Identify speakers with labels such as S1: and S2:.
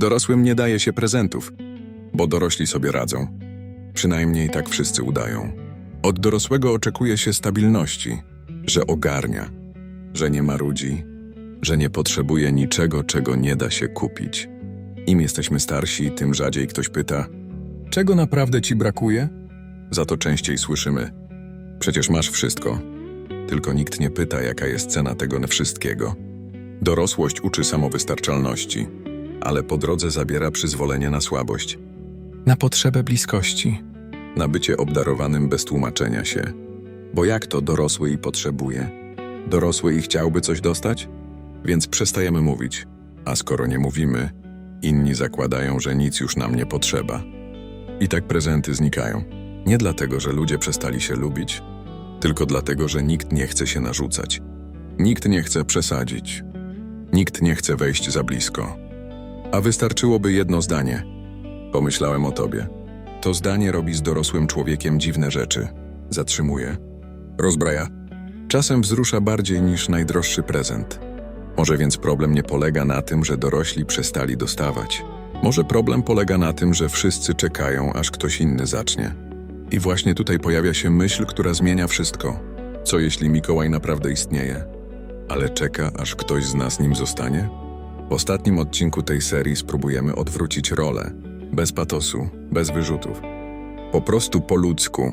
S1: Dorosłym nie daje się prezentów, bo dorośli sobie radzą. Przynajmniej tak wszyscy udają. Od dorosłego oczekuje się stabilności, że ogarnia, że nie marudzi, że nie potrzebuje niczego, czego nie da się kupić. Im jesteśmy starsi, tym rzadziej ktoś pyta: Czego naprawdę ci brakuje? Za to częściej słyszymy: Przecież masz wszystko. Tylko nikt nie pyta, jaka jest cena tego wszystkiego. Dorosłość uczy samowystarczalności, ale po drodze zabiera przyzwolenie na słabość, na potrzebę bliskości, na bycie obdarowanym bez tłumaczenia się. Bo jak to dorosły i potrzebuje? Dorosły i chciałby coś dostać? Więc przestajemy mówić. A skoro nie mówimy, inni zakładają, że nic już nam nie potrzeba. I tak prezenty znikają. Nie dlatego, że ludzie przestali się lubić, tylko dlatego, że nikt nie chce się narzucać. Nikt nie chce przesadzić. Nikt nie chce wejść za blisko. A wystarczyłoby jedno zdanie. Pomyślałem o tobie. To zdanie robi z dorosłym człowiekiem dziwne rzeczy. Zatrzymuje. Rozbraja. Czasem wzrusza bardziej niż najdroższy prezent. Może więc problem nie polega na tym, że dorośli przestali dostawać. Może problem polega na tym, że wszyscy czekają, aż ktoś inny zacznie. I właśnie tutaj pojawia się myśl, która zmienia wszystko. Co jeśli Mikołaj naprawdę istnieje, ale czeka, aż ktoś z nas nim zostanie? W ostatnim odcinku tej serii spróbujemy odwrócić rolę. Bez patosu, bez wyrzutów. Po prostu po ludzku,